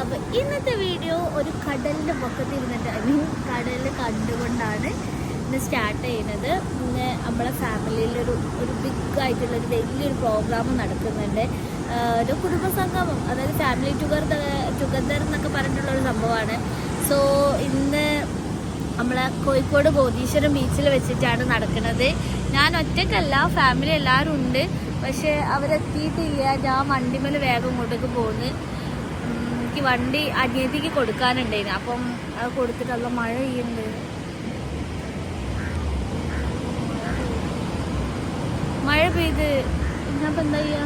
അപ്പൊ ഇന്നത്തെ വീഡിയോ ഒരു കടലിന്റെ പൊക്കത്തിൽ ഇരുന്നിട്ട് ഐ മീൻ കടലിൽ കണ്ടുകൊണ്ടാണ് ഇന്ന് സ്റ്റാർട്ട് ചെയ്യുന്നത്. പിന്നെ നമ്മളെ ഫാമിലിയിൽ ഒരു ഒരു ബിഗ് ആയിട്ടുള്ള ഒരു വലിയൊരു പ്രോഗ്രാം നടക്കുന്നുണ്ട്. ഒരു കുടുംബസംഗമം അതായത് ഫാമിലി ടുഗർ ടുഗദർ എന്നൊക്കെ പറഞ്ഞിട്ടുള്ള ഒരു സംഭവമാണ്. സോ ഇന്ന് നമ്മളെ കോഴിക്കോട് ബോധീശ്വരം ബീച്ചിൽ വെച്ചിട്ടാണ് നടക്കുന്നത്. ഞാൻ ഒറ്റക്കല്ല ഫാമിലി എല്ലാവരും ഉണ്ട്. പക്ഷെ അവരെത്തിയിട്ടില്ല. ഞാൻ വണ്ടിമേൽ വേഗം ഇങ്ങോട്ടേക്ക് പോകുന്നു എനിക്ക് വണ്ടി അനിയത്തിക്ക് കൊടുക്കാനുണ്ടായിരുന്നു. അപ്പം അത് കൊടുത്തിട്ട് നല്ല മഴ പെയ്യുന്നുണ്ട്. മഴ പെയ്ത് ഇന്നപ്പം എന്താ ചെയ്യാ.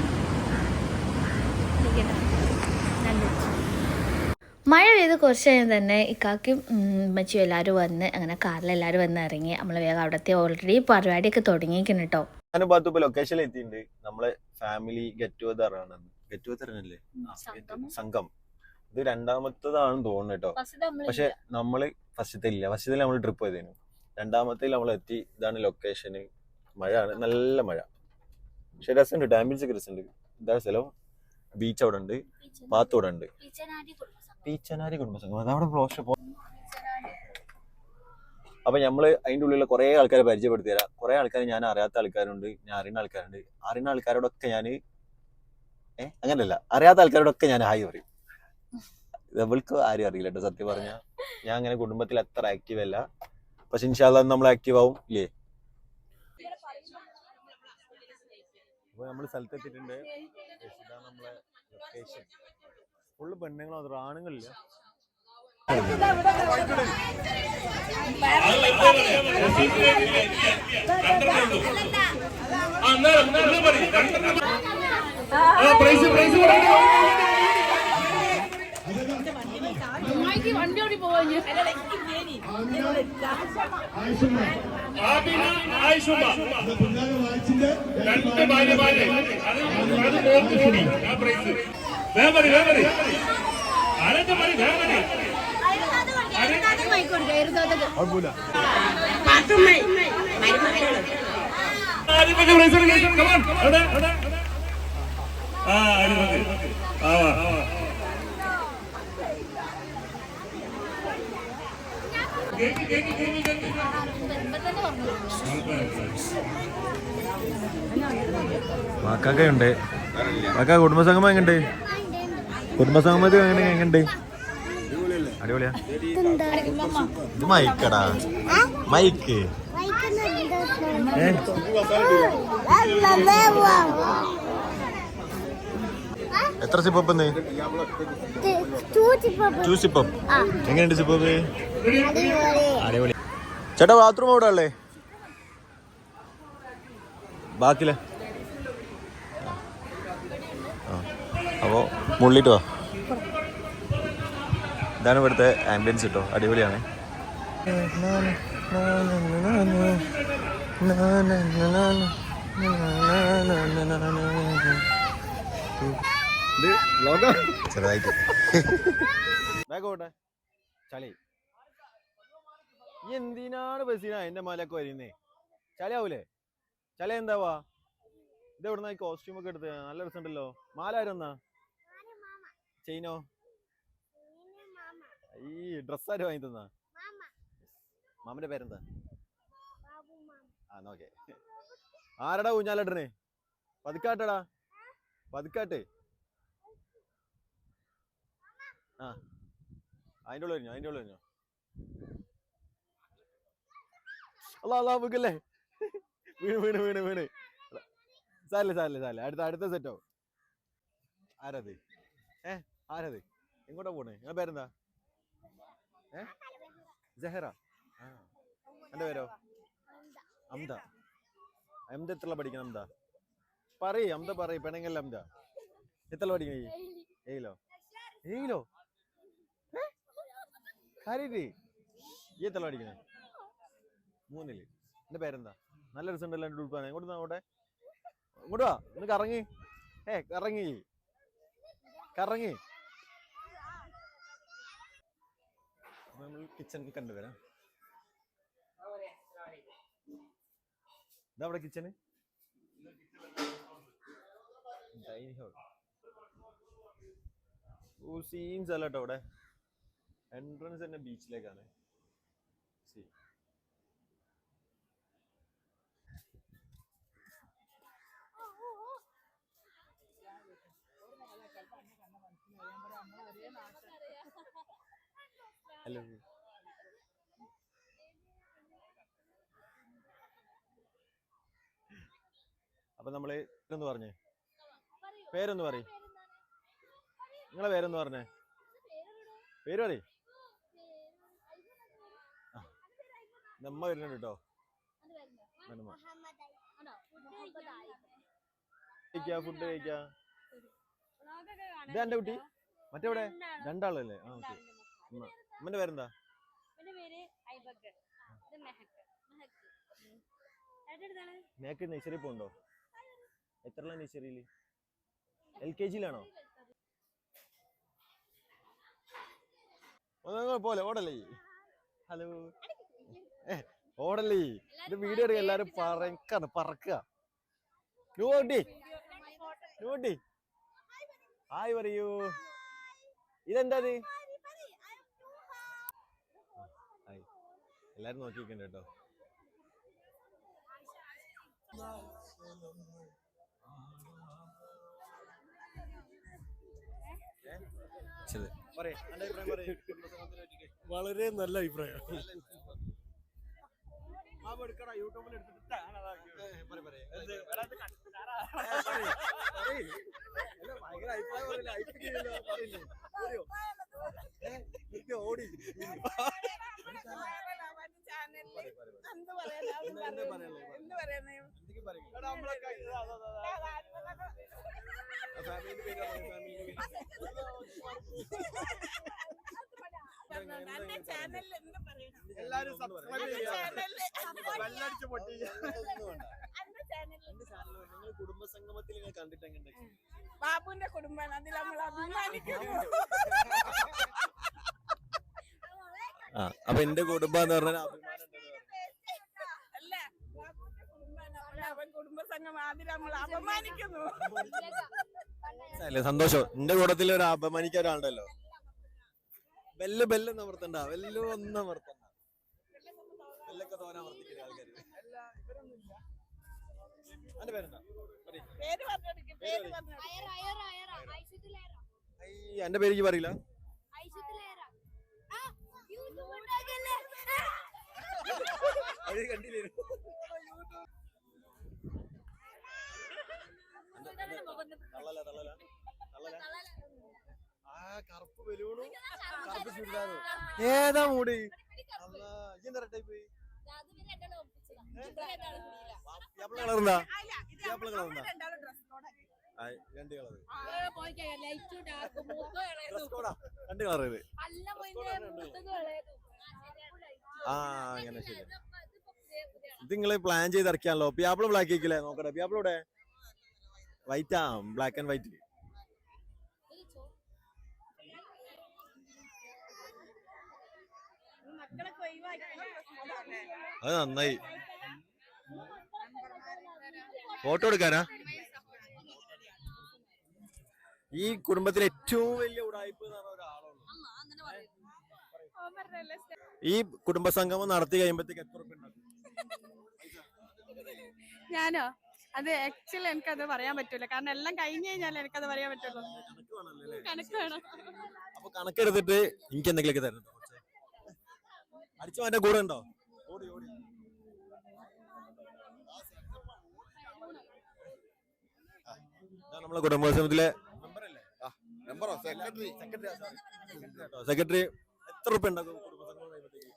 മഴ പെയ്ത് കുറച്ച് കഴിഞ്ഞ് തന്നെ ഇക്കാക്കും ഉമ്മച്ചും എല്ലാവരും വന്ന് അങ്ങനെ കാറിൽ എല്ലാവരും വന്ന് ഇറങ്ങി. നമ്മൾ വേഗം അവിടത്തെ ഓൾറെഡി പരിപാടിയൊക്കെ തുടങ്ങിയിരിക്കുന്നു കേട്ടോ ഞാനും പാത്തു ഇപ്പൊ ലൊക്കേഷനിൽ എത്തിയിട്ടുണ്ട്. നമ്മളെ ഫാമിലി ഗെറ്റ് ടുഗദർ ആണ് ഗെറ്റ് ടുഗദർ അല്ലേ? സംഘം. ഇത് രണ്ടാമത്തതാണെന്ന് തോന്നുന്നു കേട്ടോ. പക്ഷെ നമ്മൾ ഫസ്റ്റത്തെ ഇല്ല. ഫസ്റ്റത്തിൽ നമ്മൾ ട്രിപ്പ് ചെയ്തേനു രണ്ടാമത്തെ നമ്മൾ എത്തി. ഇതാണ് ലൊക്കേഷന് മഴയാണ്. നല്ല മഴ. പക്ഷെ രസമുണ്ട്. ഡാമ്പിൾസ് ഒക്കെ രസമുണ്ട്. ഇതാണ് സ്ഥലം. ബീച്ച് അവിടെ ഉണ്ട്. പാത്തു അവിടെ ഉണ്ട്. പീച്ചനാരി കുടുംബസംഘം. അതവിടെ പോ അപ്പൊ നമ്മൾ അതിന്റെ ഉള്ളിലുള്ള കുറെ ആൾക്കാരെ പരിചയപ്പെടുത്തി തരാം. കുറെ ആൾക്കാർ ഞാൻ അറിയാത്ത ആൾക്കാരുണ്ട്. ഞാൻ അറിയുന്ന ആൾക്കാരുണ്ട്. അറിയുന്ന ആൾക്കാരോടൊക്കെ ഞാൻ ഏഹ് അങ്ങനെയല്ല അറിയാത്ത ആൾക്കാരോടൊക്കെ ഞാൻ ഹായ് പറയും. നമ്മൾക്ക് ആരും അറിയില്ല കേട്ടോ സത്യം പറഞ്ഞ. ഞാൻ അങ്ങനെ കുടുംബത്തിൽ അത്ര ആക്റ്റീവ് അല്ല. പക്ഷെ ഇൻഷാല്ല നമ്മൾ ആക്റ്റീവ് ആവും ഇല്ലേ? അപ്പൊ നമ്മൾ സ്ഥലത്തെത്തിയിട്ടുണ്ട്. എത്തിയിട്ടുണ്ട് നമ്മളെ ലൊക്കേഷൻ ഫുള്ള് പെണ്ണുങ്ങളും അത് ആണുങ്ങളില്ല. പ്രൈസ് പ്രൈസ് ആബിന ആയിഷുമ രണ്ട് ഭാര്യമാരെ അത് നോക്കി കൂടി ആ പ്രൈസ് വേഗം മതി വേഗം മതി ആരൊക്കെ മതി വേഗം മതി ആദ്യം വെച്ച പ്രൈസ് ആ അത് മതി ആ. വാ വാക്ക കുടുംബസംഗമം എങ്ങണ്ട് കുടുംബസംഗമത്തിൽ എങ്ങനെ എങ്ങണ്ട് അടിപൊളിയാ. ഇത് മൈക്കടാ. മൈക്ക്. ഏ? എത്ര സിപ്പന്ന് ടു സിപ്പം എങ്ങനെയുണ്ട് സിപ്പപ്പ് അടിപൊളി. ചേട്ടാ ബാത്റൂം അവിടെ അല്ലേ ബാക്കിലെ. അപ്പോ മുള്ളിട്ട് വാ. ഇതാണ് ഇവിടുത്തെ ആംബിയൻസ് കേട്ടോ അടിപൊളിയാണ്. ചെറുതായിട്ട്. ചളി. ഈ എന്തിനാണ് ബസീന എന്റെ മലക്ക് വരുന്നേ? ചളിയാവൂലേ ചളി എന്താവാ? ഇത് എവിടുന്ന ഈ കോസ്റ്റ്യൂം ഒക്കെ എടുത്ത്? നല്ല രസമുണ്ടല്ലോ. മാല ആരെന്നാ ചെയിനോ? ഈ ഡ്രസ് ആര് വാങ്ങി തന്നാ? മാമന്റെ പേരെന്താ? ആ നോക്കേ ആരടാ ഊഞ്ഞാലിടണേ? പതുക്കാട്ടടാ. പതുക്കാട്ട്. ആ. അതിന്റെ ഉള്ളിൽ കഴിഞ്ഞോ അതിന്റെ ഉള്ളിൽ കഴിഞ്ഞോ അല്ല അല്ല വീക്കല്ലേ വീണ് വീണ് വീണ് വീണ്. സാരല്ലേ സാരല്ലേ സാരല്ലേ. അടുത്ത അടുത്ത സെറ്റോ ആരത്? ഏ ആരത്? എങ്ങോട്ടാ പോണേ? നിങ്ങളെ പേരെന്താ? ഏ? ജഹറ. ആ. എന്റെ പേരോ? അംദ. അംദ എത്ര പഠിക്കണം അംദ? പറയ് അംദ പറയ്. പെണങ്ങല്ല അംദ? എത്ര പഠിക്കണേ ഏയിലോ ഏയിലോ കാര്യേ ഈ എത്ര അടിക്കണേ. മൂന്നിൽ. എന്റെ പേരെന്താ? നല്ല രസമുണ്ടല്ലോ എന്റെ ഉടുപ്പാണ് എങ്ങോട്ട് നോട്ടെ ഇങ്ങോട്ട് വാ. ഒന്ന് കറങ്ങി. ഏ കറങ്ങി. കറങ്ങി. നമ്മൾ കിച്ചൺ കണ്ടുവരാം ഇതവിടെ കിച്ചണ് ഡൈനിങ് ഹോൾ ഓ സീൻസ് അല്ല അവിടെ എൻട്രൻസ് തന്നെ ബീച്ചിലേക്കാണ്. സി ഹലോ അപ്പൊ നമ്മൾ ഇതെന്ന് പറഞ്ഞേ? പേരൊന്ന് പറയ്? നിങ്ങളെ പേരൊന്ന് പറഞ്ഞേ? പേര് പറയ്. നമ്മ വരുന്നുണ്ട് കേട്ടോ കഴിക്കാ ഫുഡ് കഴിക്കാ. ഇത് എന്റെ കുട്ടി. മറ്റെവിടെ? രണ്ടാളല്ലേ? ആ ഓക്കെ. അമ്മന്റെ പേരെന്താ? എന്റെ പേര് ഐബക്ക്. ഇത് മെഹക്ക്. ഏട്ടെടുത്താണ് മേക്ക് നഴ്സറി പോണ്ടോ? എത്ര നഴ്സറിയിൽ? എൽ കെ ജിയിലാണോ? പോലെ ഓടല്ലേ? ഹലോ. ഓടല്ലേ ഇത് വീഡിയോ എടുക്കുക എല്ലാരും പറക്കാണ് പറക്കുക. നൂട്ടി നൂട്ടി ഹായ് പറയൂ. ഇതെന്താ ഹായ്. എല്ലാരും നോക്കിക്കണ്ട കേട്ടോ. വളരെ നല്ല അഭിപ്രായം. യൂട്യൂബിൽ എടുത്തിട്ട് ഓടി. എന്ത് പറയാനാ എന്താ എല്ലാരും സബ്സ്ക്രൈബ് ചെയ്യുക പൊട്ടി. നിങ്ങൾ കണ്ടിട്ട് എങ്ങനെ ബാബുവിന്റെ കുടുംബമാണ്. അതിൽ നമ്മൾ അഭിമാനിക്കുന്നു. ആ അപ്പൊ എന്റെ കുടുംബം എന്ന് പറഞ്ഞാൽ അല്ല ബാബുവിന്റെ കുടുംബമാണ്. അപ്പോൾ അവൻ അതിൽ നമ്മൾ അപമാനിക്കുന്നു. അല്ലേ സന്തോഷം. എന്റെ കൂടത്തിൽ ഒരു അപമാനിക്കാൻ ഒരാളുണ്ടല്ലോ. ബെല്ല് ബെല്ല് അമർത്തണ്ട ബെല്ല് ഒന്നും അമർത്തണ്ട ബെല്ലൊക്കെ തോനെ എന്റെ പേരെന്താ. പേര് എന്റെ എനിക്ക് പറയില്ല. അത് കണ്ടില്ലേ തള്ളല തള്ളല. തള്ളല. ആ കറുപ്പ് ബലൂണും കറുപ്പ് ചുരിദാറും. ഏതാ മൂടി? അല്ലാ ടൈപ്പ് രണ്ട് കളർ രണ്ട് കളർ ഇത്. ആ അങ്ങനെ ശരി ഇത് നിങ്ങൾ പ്ലാൻ ചെയ്ത് ഇറക്കിയാണല്ലോ. പിയാപ്പിൾ ബ്ലാക്ക് ആക്കില്ലേ നോക്കട്ടെ. പിയാപ്പിളൂടെ വൈറ്റാ വൈറ്റ് ആ ബ്ലാക്ക് ആൻഡ് വൈറ്റ് അത് നന്നായി. ഫോട്ടോ എടുക്കാനാ? ഈ കുടുംബത്തിലെ ഏറ്റവും വലിയ ഉടായ്പ എന്ന് പറഞ്ഞ ഒരാളുള്ളൂ ഈ കുടുംബസംഗമം നടത്തി കഴിയുമ്പോഴത്തേക്ക് എത്ര ഉണ്ടാക്കും? ഞാനോ? അത് ആക്ച്വലി എനിക്കത് പറയാൻ പറ്റൂല. കാരണം എല്ലാം കഴിഞ്ഞു കഴിഞ്ഞാൽ എനിക്കത് പറയാൻ പറ്റുള്ളൂ. കണക്ക് വേണം. അപ്പൊ കണക്കെടുത്തിട്ട് എനിക്ക് എന്തെങ്കിലുമൊക്കെ കുറച്ച്. അടിച്ചു കൂടെ ഉണ്ടോ? ഓടി ഓടി. നമ്മളെ കുടുംബസംഗമത്തിലെ നമ്പറോ സെക്രട്ടറി? Secretary secretary. എത്ര റുപ്യ ഉണ്ടാക്കും കഴിയുമ്പോഴത്തേക്ക്?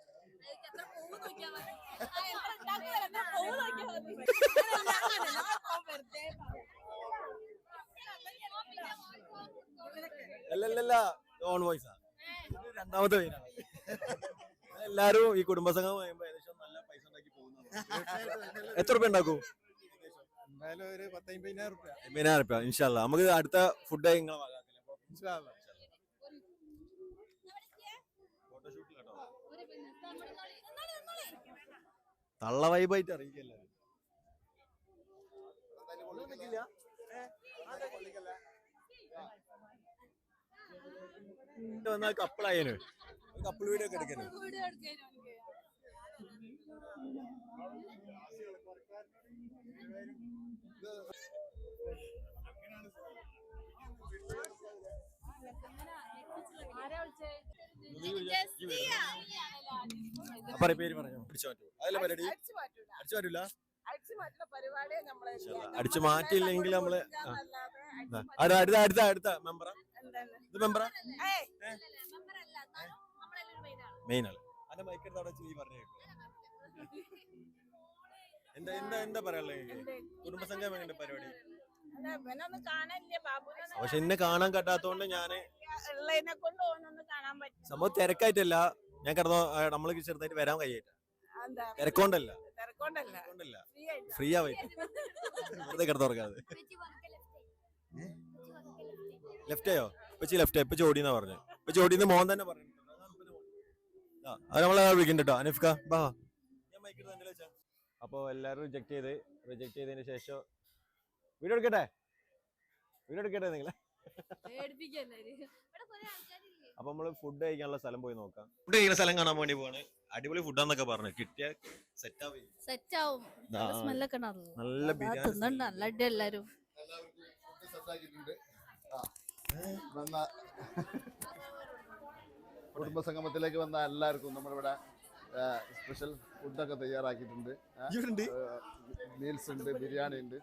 അല്ലല്ലല്ല ഓൺ വോയിസാ. രണ്ടാമത്തെ പേരാണ്. എല്ലാരും ഈ കുടുംബസംഗം കഴിയുമ്പോ ഏകദേശം നല്ല പൈസ ഉണ്ടാക്കി പോകുന്നതാണ് എത്ര രൂപ ഉണ്ടാക്കും? എന്തായാലും ഒരു പത്തമ്പതിനായിരം റുപ്യ. എൺപതിനായിരം റുപ്യ ഇൻഷാല്ല നമുക്ക് അടുത്ത ഫുഡ് നിങ്ങളെ തള്ള വൈബായിട്ട് അറിയിക്കല്ലേ? വന്നാൽ കപ്പിളായേനു കപ്പിൾ വീഡിയോ ഒക്കെ എടുക്കാനു പറ പേര് പറഞ്ഞു? അടിച്ചു മാറ്റൂ. അതല്ല പരിപാടി. അടിച്ചു മാറ്റൂല. അടിച്ചു മാറ്റിയില്ലെങ്കിൽ നമ്മൾ അടുത്ത അടുത്ത അടുത്ത മെമ്പറാ? ഇത് മെമ്പറാ? മെയിൻ ആൾ അതിന്റെ മൈക്കെടുത്ത് അവിടെ ചെയ്യും പറഞ്ഞു എന്താ എന്താ എന്താ പറയാനുള്ളത് കുടുംബസംഘം എങ്ങനെ പരിപാടി. പക്ഷെ എന്നെ കാണാൻ പറ്റാത്തോണ്ട് ഞാൻ സംഭവം തിരക്കായിട്ടല്ല. ഞാൻ കിടന്നോ നമ്മൾ ചെറുതായിട്ട് വരാൻ കഴിയായിട്ട തിരക്കോണ്ടല്ല. തിരക്കൊണ്ടല്ല. ഫ്രീ ആവായിട്ട് വെറുതെ കിടന്നുറങ്ങാതെ. ലെഫ്റ്റ് ആയോ. ഇപ്പച്ചി ലെഫ്റ്റ് ഇപ്പൊ ഓടിയെന്നാ പറഞ്ഞു. ഇപ്പൊ ചോടിന്ന് മോൻ തന്നെ പറഞ്ഞു അത് നമ്മളെ വിളിക്കുന്നുണ്ട് കേട്ടോ അനിഫ്ക ബാ. അപ്പോൾ എല്ലാരും റിജക്ട് ചെയ്ത് റിജക്ട് ചെയ്തതിന് ശേഷം വീഡിയോ എടുക്കട്ടെ? വീഡിയോ എടുക്കട്ടെ നിങ്ങൾ അപ്പൊ നമ്മൾ ഫുഡ് കഴിക്കാനുള്ള സ്ഥലം പോയി നോക്കാം. ഫുഡ് കഴിക്കുന്ന സ്ഥലം കാണാൻ വേണ്ടി പോവാണ്. അടിപൊളി ഫുഡാന്നൊക്കെ പറഞ്ഞു. കിട്ടിയ സെറ്റ് ആവും. സെറ്റ് ആവും. നല്ല നല്ല ബിരിയാണി തിന്നണ്ട. നല്ല അടി എല്ലാരും. വന്ന കുടുംബസംഗമത്തിലേക്ക് വന്ന എല്ലാവർക്കും നമ്മളിവിടെ സ്പെഷ്യൽ ഫുഡൊക്കെ തയ്യാറാക്കിയിട്ടുണ്ട്. മീൽസ് ഉണ്ട് ബിരിയാണി ഉണ്ട്.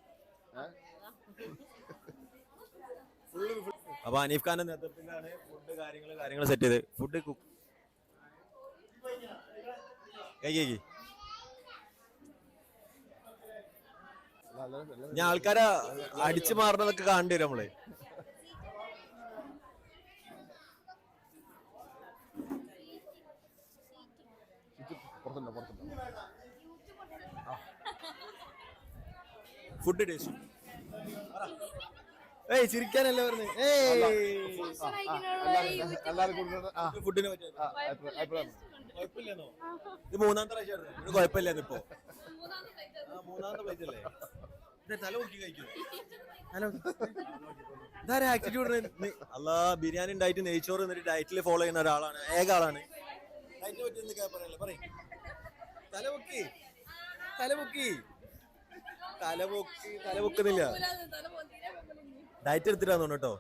അപ്പൊ അനീഫ് ഖാന്റെ നേതൃത്വത്തിലാണ് ഫുഡ് കാര്യങ്ങൾ കാര്യങ്ങൾ സെറ്റ് ചെയ്ത്. ഫുഡ് കുക്ക് ഞാൻ ആൾക്കാരെ അടിച്ചു മാറണതൊക്കെ കാണേണ്ടി വരും നമ്മൾ. പുറത്തുണ്ടോ പുറത്തുണ്ടോ. ഫുഡ് ടേസ്റ്റ് ഏയ് ചിരിക്കാനല്ല വരുന്നത് ഏയ്. മൂന്നാം കൂടുന്നത് ആ ഫുഡിനെ പറ്റി ആ, എത്ര- എപ്പോഴാണ്? കുഴപ്പമില്ലെന്നോ? ഇത് മൂന്നാമത്തെ പ്രാവശ്യമായിരുന്നു ഇത് ഇപ്പോ. മൂന്നാമത്തെ പ്ലേറ്റ് അല്ലേ? ഇതാരാ അല്ലാ ബിരിയാണി ഉണ്ടായിട്ട് നെയ്ച്ചോറ് എന്നിട്ട് ഡയറ്റിൽ ഫോളോ ചെയ്യുന്ന ഒരാളാണ്. ഏക ആളാണ്. ഡയറ്റിനെ പറ്റി പറയ്. തല പൊക്കി തല തലപൊക്കുന്നില്ല. തല പൊക്കി തല പൊക്കുന്നില്ല ഡയറ്റ് എടുത്തിട്ടാന്ന് പറഞ്ഞെ?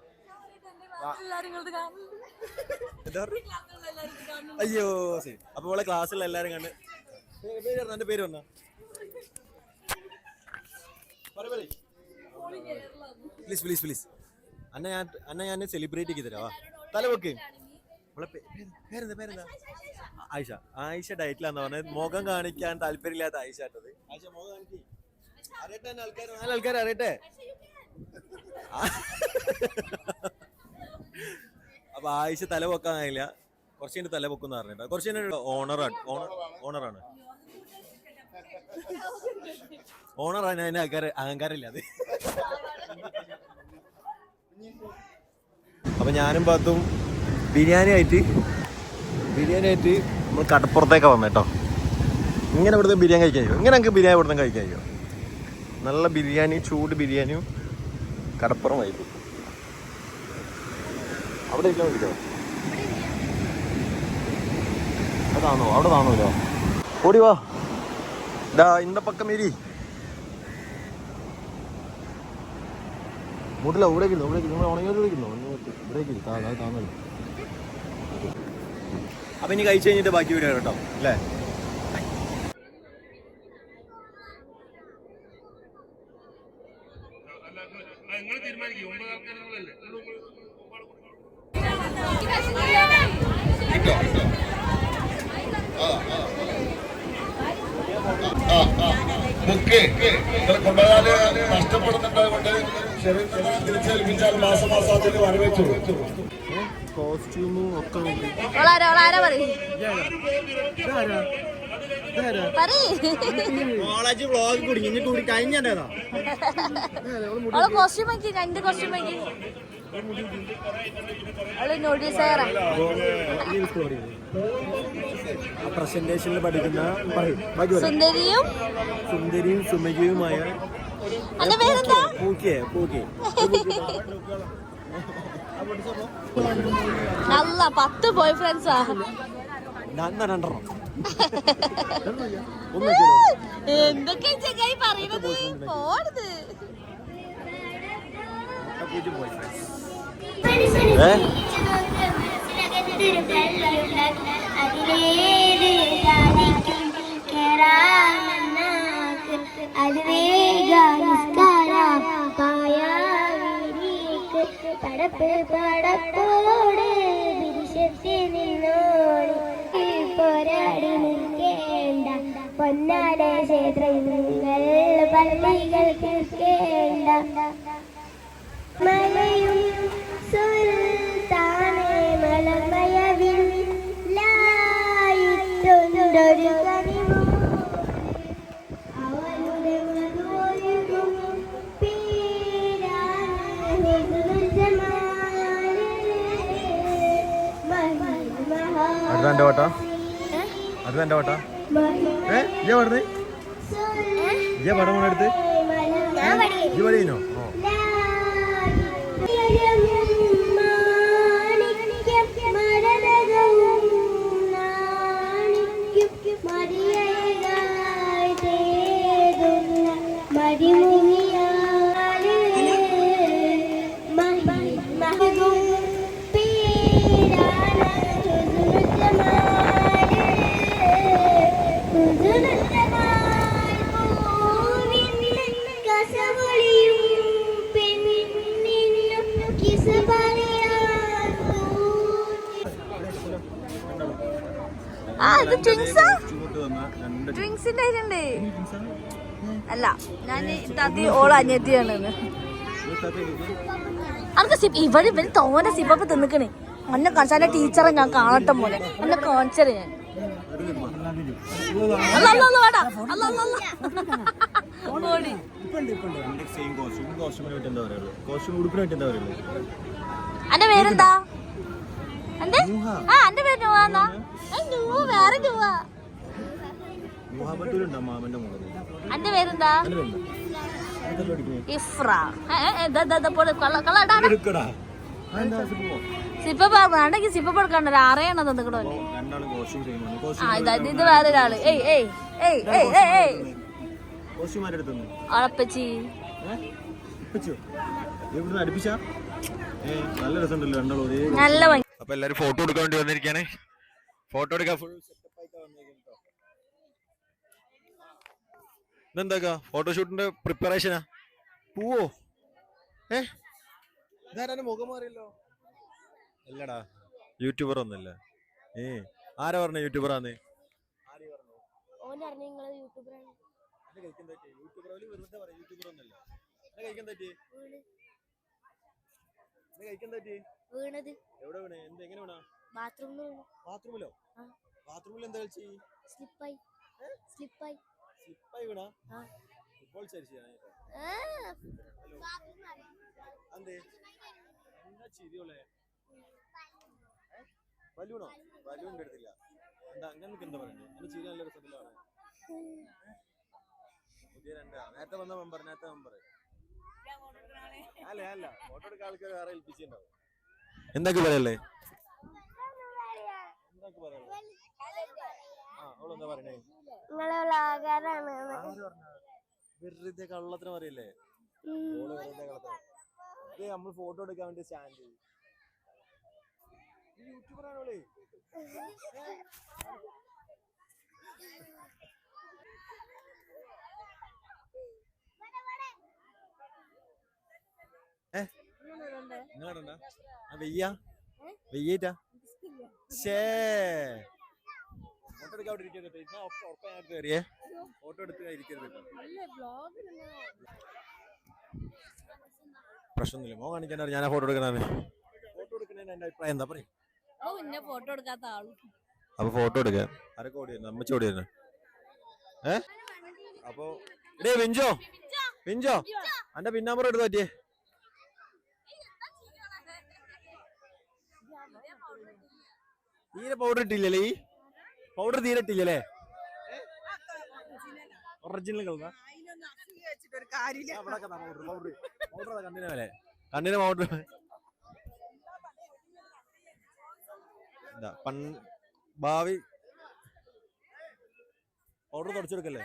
അയ്യോ ശരി. അപ്പൊ നമ്മളെ ക്ലാസ്സിലുള്ള എല്ലാരും കണ്ട്. പേര് പറഞ്ഞോ, എന്റെ പേര് വന്നോ പ്ലീസ് പ്ലീസ് പ്ലീസ് അന്ന ഞാൻ അന്ന ഞാൻ സെലിബ്രേറ്റ് ചെയ്ത് തരാം. തല വെക്ക് നമ്മളെ പേ- പേര്- പേരെന്താ പേരെന്താ? ആയിഷ. ആയിഷ ഡയറ്റിലാന്ന് പറഞ്ഞത്. മുഖം കാണിക്കാൻ താല്പര്യമില്ലാത്ത ആയിഷ കേട്ടത് ആയിഷ മുഖം കാണിക്ക്. അറിയട്ടെ ആൾക്കാർ നാല് ആൾക്കാർ അറിയട്ടെ. അപ്പൊ ആയിഷ തല പൊക്കാൻ കഴിയില്ല. കുറച്ച് കഴിഞ്ഞ് തല പൊക്കുന്ന പറഞ്ഞിട്ട്. കുറച്ച് കഴിഞ്ഞ ഓണറാണ്. ഓണറാണ്. ഓണറാണ് അതിന് അഹങ്കാര അഹങ്കാരമില്ല അത്. അപ്പൊ ഞാനും പാത്തും ബിരിയാണി ആയിട്ട് ബിരിയാണി ആയിട്ട് നമ്മൾ കടപ്പുറത്തേക്ക് വന്നു കേട്ടോ ഇങ്ങനെ ഇവിടുത്തെ ബിരിയാണി കഴിക്കാൻ ഇങ്ങനെ നമുക്ക് ബിരിയാണി ഇവിടുന്ന് കഴിക്കാൻ നല്ല ബിരിയാണി ചൂട് ബിരിയാണിയും കടപ്പുറം വൈകും അവിടെ ഇരിക്കാൻ അതാണോ? അവിടെ താണോ ഓടി വാ. ഇതാ ഇന്ന പക്കം ഇരി. മുട്ടില്ല ഇവിടേക്കില്ല ഇവിടേക്കില്ല ഉണങ്ങിയോട് ഇവിടേക്കില്ല ഇവിടെ താങ്ങല്ലോ അപ്പൊ ഇനി കഴിച്ചു കഴിഞ്ഞിട്ട് ബാക്കി വീഡിയോ കേട്ടോ അല്ലേ? നിങ്ങൾ തീരുമാനിക്കും ഒമ്പത് ആൾക്കാരുകളല്ലേ ബുക്ക് നിങ്ങൾ നഷ്ടപ്പെടുന്നുണ്ട് കൊണ്ട് ചെറിയ ചെറിയ തിരിച്ചേൽപ്പിച്ചാൽ മാസം മാസം അതിന് വരവേച്ചു കോസ്റ്റ്യൂമും ഒക്കെ ഉണ്ട് ഓളാരാ ഓളാരാ പറയും കോളേജ് വ്ളോഗ് കുടുങ്ങി. ഇനി കൂടി കഴിഞ്ഞേതാ ഓളെ കോസ്റ്റ്യൂം ആക്കി രണ്ട് കോസ്റ്റ്യൂം ആക്കി അവൾ നൂഡിൽസ് ആയറാ പ്രസന്റേഷനിൽ പഠിക്കുന്ന. സുന്ദരിയും സുന്ദരിയും സുമകിയുമായ അന്റെ പേരെന്താ പൂക്കേ പൂക്കേ. നല്ല പത്ത് ബോയ് ഫ്രണ്ട്സാ എന്തൊക്കെ ചെങ്ങായി പറയുന്നത്? പോണത്. പടപ്പ് പടപ്പോട് വിരിശത്തി നിന്നോട് പോരാടി നിൽക്കേണ്ട. പൊന്നാട ക്ഷേത്രങ്ങൾ പള്ളികൾ കേൾക്കേണ്ട അത് എന്റെ വട്ടാ അത് എന്റെ വട്ട ഏ? ഇയ പാടുന്നേ ഇയ പടം എടുത്ത്? ഇയ്യ പഠിക്കുന്നോ അല്ല ഞാൻ തതി ഓൾ അനിയത്തിയാണ്. അനക്ക് സിപ്പ് ഇവർ ഇവർ തോന്ന സിപ്പപ്പ് തിന്നിക്കണേ. അന്നെ കാണിച്ചാൽ ടീച്ചറെ ഞാൻ കാണട്ടെ മോനെ. അന്നെ കാണിച്ചത് ഞാൻ. അന്റെ പേരെന്താ? അന്റെ? ആ അന്റെ പേര് നുവ വേറെ നുവ മാമന്റെ മോൾ? അന്റെ പേരെന്താ? ഇഫ്ര. സിപ്പ് പോ. സിപ്പ എടുക്കണ്ട ഒരു ആറേണം തന്നിക്കണോ അപ്പൊ രണ്ടാളും കോസ്റ്റ്യൂം സെയിം ആണ് ആ ഇത് വേറെ ഒരാൾ. ഏയ് ഏയ് ഏയ് ഏയ് അളപ്പച്ചി നല്ല ഭംഗി. അപ്പൊ എല്ലാരും ഫോട്ടോ എടുക്കാൻ വേണ്ടി വന്നിരിക്കാണ്. ഫോട്ടോ എടുക്കാൻ ഫുൾ ഇതെന്താ ഫോട്ടോഷൂട്ടിന്റെ പ്രിപ്പറേഷനാ പോവോ? ഏ? ഇതാരാണ് മുഖം മാറിയല്ലോ? അല്ലടാ യൂട്യൂബർ ഒന്നല്ല ഏ ആരാ പറഞ്ഞ യൂട്യൂബറാന്ന് യൂട്യൂബർ വെറുതെ പറയാം യൂട്യൂബർ ഒന്നല്ല കഴിക്കാൻ പറ്റി കഴിക്കാൻ പറ്റി വീണത്. എവിടെ വീണേ? എന്ത് എങ്ങനെ വീണാ? ബാത്റൂമിൽ ബാത്റൂമിലോ. ബാത്റൂമിൽ എന്താ കളിച്ച്? സ്ലിപ്പായി സ്ലിപ്പായി സ്ലിപ്പായി വീണാ. ഫുട്ബോൾ ചരിച്ചു അന്തേ എന്താ ചിരിയോളെ ബലൂൺ എടുത്തില്ല എന്താ അങ്ങനെ എന്താ പറയുന്നത് അതിന് ചിരി നല്ല രസത്തിലാണ് പുതിയ രണ്ടാ. നേരത്തെ വന്ന മെമ്പർ നേരത്തെ മെമ്പർ. അല്ല അല്ല. ഫോട്ടോ എടുക്കാൻ ആൾക്കാർ വേറെ ഏൽപ്പിച്ചിട്ടുണ്ടാവും. എന്തൊക്കെ പറയല്ലേ? എന്തൊക്കെ പറയല്ലേ? അവളെന്താ പറയണേ? നിങ്ങളെ വ്ളോഗറാണ്. വെറുതെ കള്ളത്തിന് പറയില്ലേ? ഓൾ വെറുതെ കള്ളത്തിന് ഇത് നമ്മൾ ഫോട്ടോ എടുക്കാൻ വേണ്ടി സ്റ്റാൻഡ് ആ വെയ്യ. വെയ്യേറ്റാ. ഷേ ഫോട്ടോ എടുക്കാൻ അവിടെ ഇരിക്കരുത് ഇന്നാ ഉറപ്പ് ഉറപ്പായിട്ട് കയറിയേ. ഫോട്ടോ എടുത്ത് ഇരിക്കരുത്. പ്രശ്നമൊന്നുമില്ല. മോ കാണിക്കാൻ ഞാൻ ഫോട്ടോ എടുക്കണേ ഫോട്ടോ എടുക്കുന്നതിന് എന്റെ അഭിപ്രായം എന്താ? പറയും. ഫോട്ടോ എടുക്കാത്ത ആൾ. അപ്പൊ ഫോട്ടോ എടുക്കാൻ ആരൊക്കെ അമ്മച്ചി ഏ? അപ്പൊ ഇടേ വിഞ്ചോ വിഞ്ചോ അന്റെ പിന്നാമ്പറ എടുത്തു പറ്റിയേ തീരെ പൗഡർ ഇട്ടില്ലല്ലേ? ഈ പൗഡർ തീരട്ടില്ലേ ഒറിജിനൽ കളർ കണ്ണിന് മേലെ. കണ്ണിന് പൗഡർ. ഭാവി. പൗഡർ തുടച്ചെടുക്കല്ലേ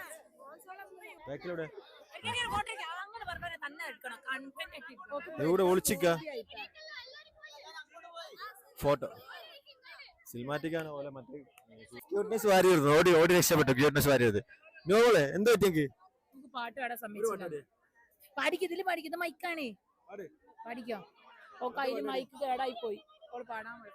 ബാക്കിലൂടെ. ഇവിടെ ഒളിച്ചിക്ക ഫോട്ടോ. സിനിമാറ്റിക്കാണ് പോലെ മറ്റേ ക്യൂട്ട്നെസ് വാരി വരുന്നു ഓടി ഓടി രക്ഷപ്പെട്ടു. ക്യൂട്ട്നെസ് വാരിയത് നോളെ എന്താ പറ്റിയെങ്കിൽ പാട്ട് പാടാൻ സമ്മതിച്ചില്ല. പാടിക്ക് ഇതിൽ പാടിക്ക്. ഇത് മൈക്കാണേ. പാടിക്കോ? ഓ കയ്യിൽ മൈക്ക് കേടായി പോയി ഓൾ പാടാൻ പോയി.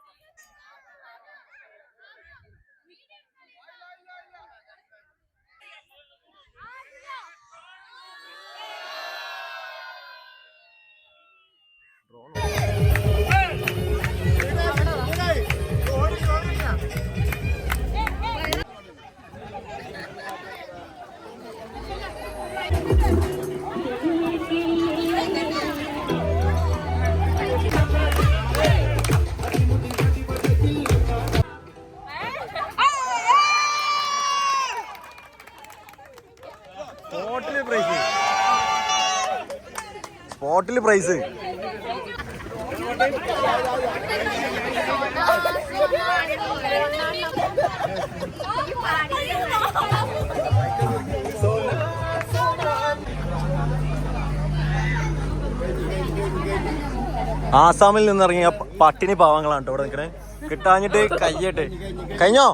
സ്പോട്ടിൽ പ്രൈസ് സ്പോട്ടിൽ പ്രൈസ് ആസാമിൽ നിന്നിറങ്ങിയ പട്ടിണി പാവങ്ങളാണ് ഇവിടെ നിൽക്കണേ കിട്ടാഞ്ഞിട്ട് കയ്യട്ടെ. കഴിഞ്ഞോ?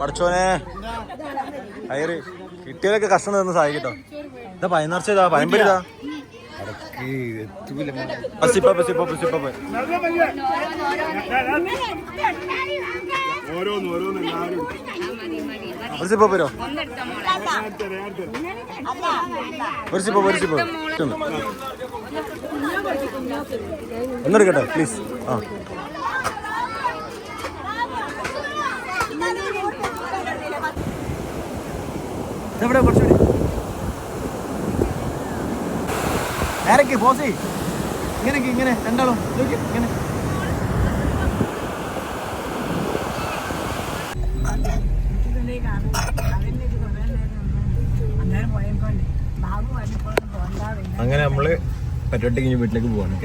പഠിച്ചോനെ. കയറ് കിട്ടിയതൊക്കെ കഷ്ടം തന്നെ സഹായിക്കട്ടോ. ഇതാ പതിനർച്ച ഇതാ പയമ്പരി ഇതാ. പസിപ്പ പസിപ്പ പസിപ്പ ഒരു സിപ്പ പോരോ ഒരു സിപ്പ ഒരു സിപ്പ ഒന്നെടുക്കട്ടെ പ്ലീസ് ആ. എവിടെ കുറച്ചുകൂടി നേരക്ക് പോസി ഇങ്ങനെ ഇങ്ങനെ രണ്ടാളും. നോക്കി ഇങ്ങനെ. അങ്ങനെ നമ്മൾ കഴിഞ്ഞ് വീട്ടിലേക്ക് പോവാണ്.